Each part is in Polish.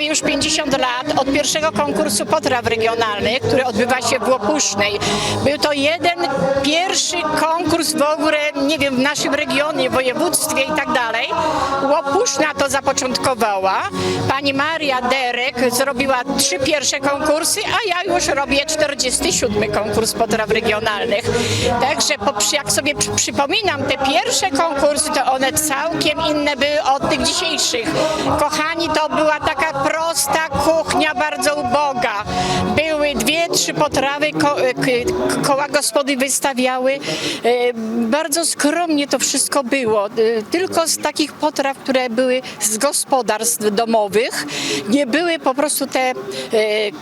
prawie już 50 lat od pierwszego konkursu potraw regionalnych, który odbywa się w Łopusznej. Był to jeden pierwszy konkurs w ogóle, nie wiem, w naszym regionie, województwie i tak dalej. Łopuszna to zapoczątkowała. Pani Maria Derek zrobiła trzy pierwsze konkursy, a ja już robię 47 konkurs potraw regionalnych. Także jak sobie przy- przypominam te pierwsze konkursy, to one całkiem inne były od tych dzisiejszych. Kochani, to była taka prosta kuchnia, bardzo uboga. Były dwie, trzy potrawy, ko, k, koła gospody wystawiały. E, Bardzo skromnie to wszystko było. E, Tylko z takich potraw, które były z gospodarstw domowych. Nie były po prostu te e,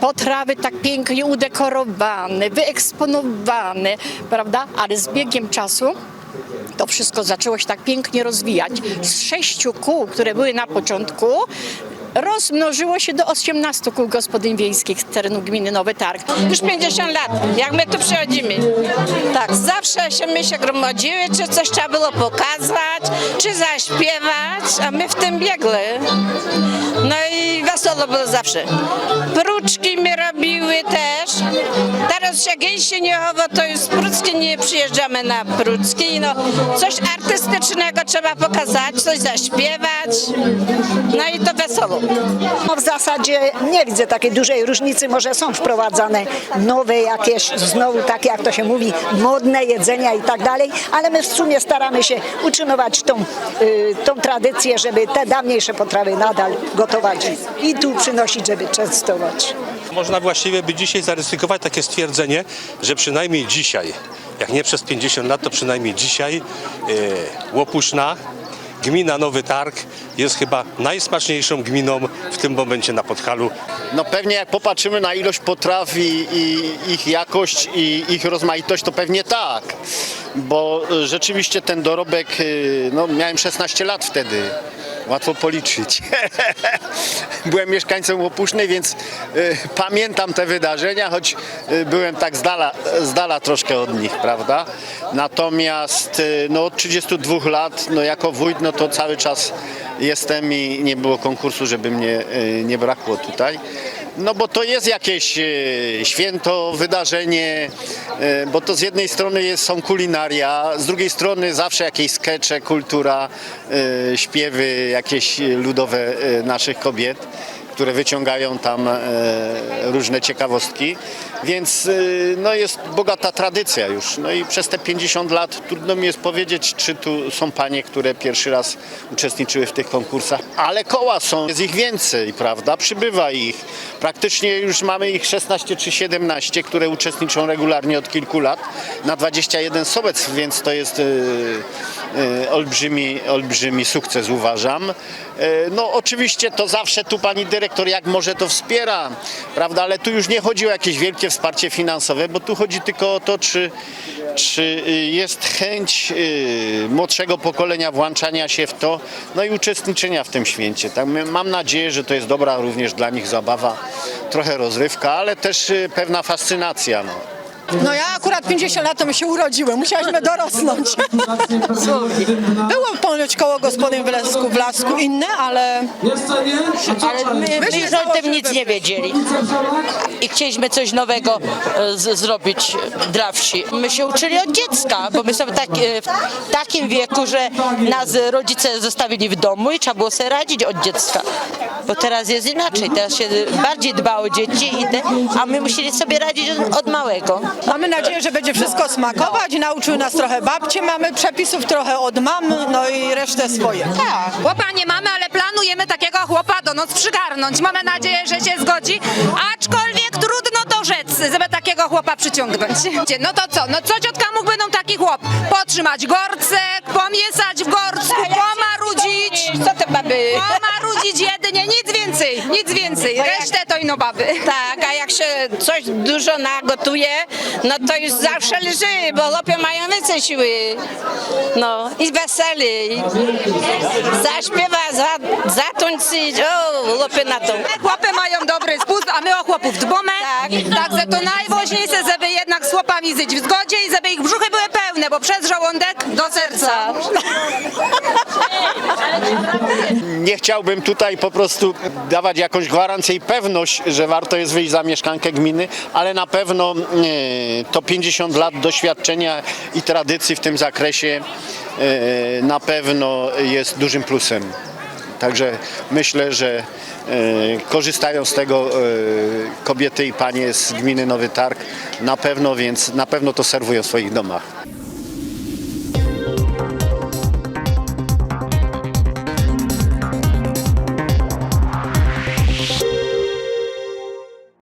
potrawy tak pięknie udekorowane, wyeksponowane, prawda? Ale z biegiem czasu to wszystko zaczęło się tak pięknie rozwijać. Z sześciu kół, które były na początku, rozmnożyło się do 18 kół gospodyń wiejskich z terenu gminy Nowy Targ. Już 50 lat, jak my tu przychodzimy. Tak, zawsze się my się gromadziły, czy coś trzeba było pokazać, czy zaśpiewać, a my w tym biegli. No i wesoło było zawsze. Pruczki my robiły też. Teraz się gęsi nie chowa, to już z Prucki nie przyjeżdżamy na Prucki. No, coś artystycznego trzeba pokazać, coś zaśpiewać. No i to wesoło. No w zasadzie nie widzę takiej dużej różnicy. Może są wprowadzane nowe jakieś, znowu takie jak to się mówi, modne jedzenia i tak dalej, ale my w sumie staramy się utrzymywać tą, y, tą tradycję, żeby te dawniejsze potrawy nadal gotować i tu przynosić, żeby częstować. Można właściwie by dzisiaj zaryzykować takie stwierdzenie, że przynajmniej dzisiaj, jak nie przez 50 lat, to przynajmniej dzisiaj e, Łopuszna, gmina Nowy Targ jest chyba najsmaczniejszą gminą w tym momencie na Podhalu. No pewnie jak popatrzymy na ilość potraw i, i ich jakość i ich rozmaitość, to pewnie tak. Bo rzeczywiście ten dorobek, y, no miałem 16 lat wtedy. Łatwo policzyć. Byłem mieszkańcem Łopusznej, więc y, pamiętam te wydarzenia, choć y, byłem tak z dala, z dala troszkę od nich, prawda? Natomiast y, no, od 32 lat, no jako wójt, no to cały czas jestem i nie było konkursu, żeby mnie y, nie brakło tutaj. No bo to jest jakieś y, święto, wydarzenie, y, bo to z jednej strony jest, są kulinaria, z drugiej strony zawsze jakieś skecze, kultura, y, śpiewy jakieś ludowe naszych kobiet które wyciągają tam e, różne ciekawostki, więc e, no jest bogata tradycja już. No i przez te 50 lat trudno mi jest powiedzieć, czy tu są panie, które pierwszy raz uczestniczyły w tych konkursach, ale koła są, jest ich więcej, prawda? Przybywa ich. Praktycznie już mamy ich 16 czy 17, które uczestniczą regularnie od kilku lat na 21 sobec, więc to jest e, olbrzymi, olbrzymi sukces uważam. No oczywiście to zawsze tu pani dyrektor jak może to wspiera, prawda, ale tu już nie chodzi o jakieś wielkie wsparcie finansowe, bo tu chodzi tylko o to, czy, czy y, jest chęć y, młodszego pokolenia włączania się w to, no i uczestniczenia w tym święcie. Tak, mam nadzieję, że to jest dobra również dla nich zabawa, trochę rozrywka, ale też y, pewna fascynacja. No. No ja akurat 50 lat to my się urodziłem, musiałyśmy dorosnąć. Było ponoć koło gospodyń w Lasku, w Lasku inne, ale Ale my, my o tym nic nie wiedzieli. I chcieliśmy coś nowego e, z, zrobić dla wsi. My się uczyli od dziecka, bo my są tak, e, w takim wieku, że nas rodzice zostawili w domu i trzeba było sobie radzić od dziecka. Bo teraz jest inaczej, teraz się bardziej dba o dzieci, i te, a my musieli sobie radzić od, od małego. Mamy nadzieję, że będzie wszystko smakować. Nauczyły nas trochę babcie, mamy przepisów trochę od mamy, no i resztę swoje. Tak, chłopa nie mamy, ale planujemy takiego chłopa do noc przygarnąć. Mamy nadzieję, że się zgodzi, aczkolwiek trudno to rzec, żeby takiego chłopa przyciągnąć. No to co, no co ciotka mógłby nam taki chłop? Potrzymać gorcek, pomiesać w gorcku, pomarudzić. Co te baby? Pomarudzić jedynie, nic więcej, nic więcej. Ino baby. Tak, a jak się coś dużo nagotuje, no to już zawsze lży, bo lopy mają więcej siły. No i weseli. Zaśpiewa, za, zatańczyć, o, lopy na to. Chłopy mają dobry spust, a my o chłopów dbamy. Tak. Także to najważniejsze, żeby jednak z chłopami żyć w zgodzie i żeby ich brzuchy były pełne, bo przez żołądek do serca. Nie chciałbym tutaj po prostu dawać jakąś gwarancję i pewność, że warto jest wyjść za mieszkankę gminy, ale na pewno e, to 50 lat doświadczenia i tradycji w tym zakresie e, na pewno jest dużym plusem. Także myślę, że e, korzystają z tego kobiety i panie z gminy Nowy Targ na pewno, więc na pewno to serwują w swoich domach.